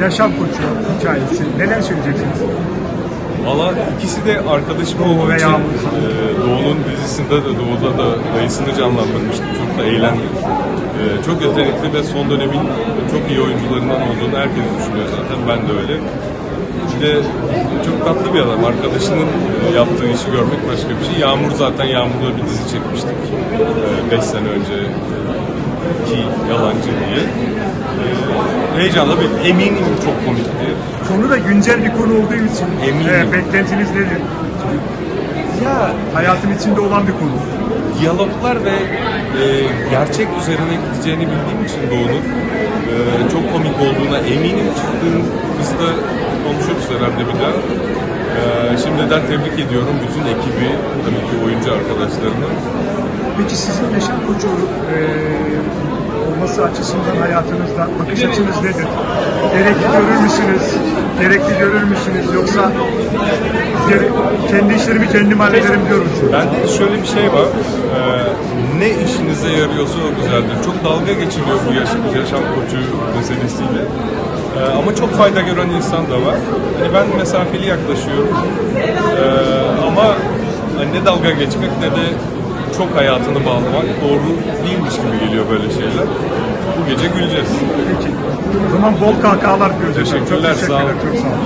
yaşam koçu hikayesi. Neler söyleyeceksiniz? Valla ikisi de arkadaşım Doğu olduğu ve için Yağmur. e, Doğu'nun dizisinde de Doğu'da da dayısını canlandırmıştım. Çok da eğlendik. E, çok yetenekli ve son dönemin çok iyi oyuncularından olduğunu herkes düşünüyor zaten. Ben de öyle. Bir de çok tatlı bir adam. Arkadaşının e, yaptığı işi görmek başka bir şey. Yağmur zaten Yağmur'la bir dizi çekmiştik. 5 sene önce ki yalancı diye. E, heyecanla bir eminim çok komik diye. Konu da güncel bir konu olduğu için Eminim. e, beklentiniz nedir? Ya Hayatın içinde olan bir konu. diyaloglar ve e, gerçek üzerine gideceğini bildiğim için Doğu'nun e, çok komik olduğuna eminim çıktığımızda konuşuruz herhalde bir daha. E, şimdiden tebrik ediyorum bütün ekibi, tabii ki oyuncu arkadaşlarımı. Peki sizin yaşam koçu e, olması açısından hayatınızda bakış açınız nedir? Gerekli görür müsünüz? Gerekli görür müsünüz? Yoksa gere- kendi işlerimi kendim hallederim diyor musunuz? Bende şöyle bir şey var. e, ne işinize yarıyorsa o güzeldir. Çok dalga geçiliyor bu yaş, yaşam koçu meselesiyle. E, ama çok fayda gören insan da var. Hani ben mesafeli yaklaşıyorum. E, ama hani ne dalga geçmek ne de çok hayatını bağlamak doğru değilmiş gibi geliyor böyle şeyler. Bu gece güleceğiz. Peki. O zaman bol kahkahalar diyoruz. efendim. Çok Teşekkürler, sağ olun. teşekkürler. Çok sağ olun.